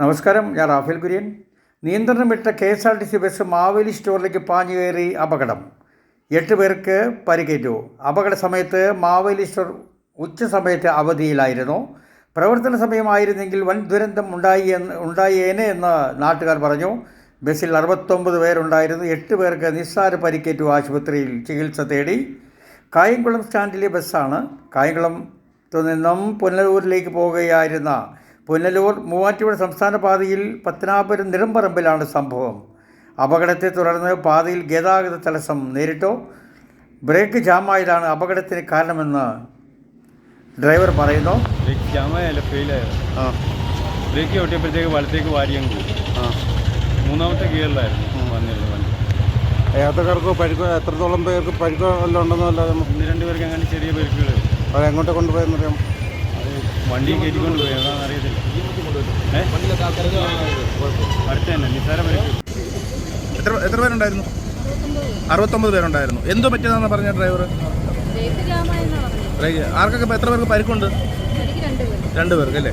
നമസ്കാരം ഞാൻ റാഫേൽ കുര്യൻ. നിയന്ത്രണം വിട്ട K S R T C bus Maveli സ്റ്റോറിലേക്ക് പാഞ്ഞു കയറി അപകടം. എട്ട് പേർക്ക് പരിക്കേറ്റു. അപകട സമയത്ത് മാവേലി സ്റ്റോർ ഉച്ച സമയത്ത് അവധിയിലായിരുന്നു. പ്രവർത്തന സമയമായിരുന്നെങ്കിൽ വൻ ദുരന്തം ഉണ്ടായി എന്ന് ഉണ്ടായേനെ എന്ന് നാട്ടുകാർ പറഞ്ഞു. ബസ്സിൽ അറുപത്തൊമ്പത് പേരുണ്ടായിരുന്നു. എട്ട് പേർക്ക് നിസ്സാര പരിക്കേറ്റു ആശുപത്രിയിൽ ചികിത്സ തേടി. കായംകുളം സ്റ്റാൻഡിലെ ബസ്സാണ്. കായംകുളത്തു നിന്നും പുനലൂരിലേക്ക് പോവുകയായിരുന്ന പുനലൂർ മൂവാറ്റുപുഴ സംസ്ഥാന പാതയിൽ പത്തനാപുരം നിറംപറമ്പിലാണ് സംഭവം. അപകടത്തെ തുടർന്ന് പാതയിൽ ഗതാഗത തടസ്സം നേരിട്ടോ. ബ്രേക്ക് ജാമായതാണ് അപകടത്തിന് കാരണമെന്ന് ഡ്രൈവർ പറയുന്നു. ബ്രേക്ക് ജാമായല്ല ഫെയിലായത്. ആ. ബ്രേക്ക് ചവിട്ടിയപ്പോഴത്തേക്ക് വലത്തേക്ക് പോയി ആ. മൂന്നാമത്തെ ഗിയറിലായിരുന്നു വന്നിരുന്നത് വണ്ടി. യാത്രക്കാർക്കോ പരിക്കോ എത്രത്തോളം പേർക്ക് പരിക്കോ വല്ല ഉണ്ടെന്നോ അല്ല ഒന്ന് രണ്ട് പേർക്ക് അങ്ങനെ ചെറിയ പരിക്കുകൾ അത് എങ്ങോട്ട് കൊണ്ടുപോയെന്നറിയാം അത് വണ്ടി കയറ്റിക്കൊണ്ട് പോയി. എത്ര എത്ര പേരുണ്ടായിരുന്നു? അറുപത്തൊമ്പത് പേരുണ്ടായിരുന്നു. എന്തോ പറ്റിയതാണെന്ന് പറഞ്ഞ ഡ്രൈവർ ആർക്കൊക്കെ എത്ര പേർക്ക് പരിക്കുണ്ട്? രണ്ടുപേർക്ക് രണ്ട് പേർക്ക് അല്ലേ?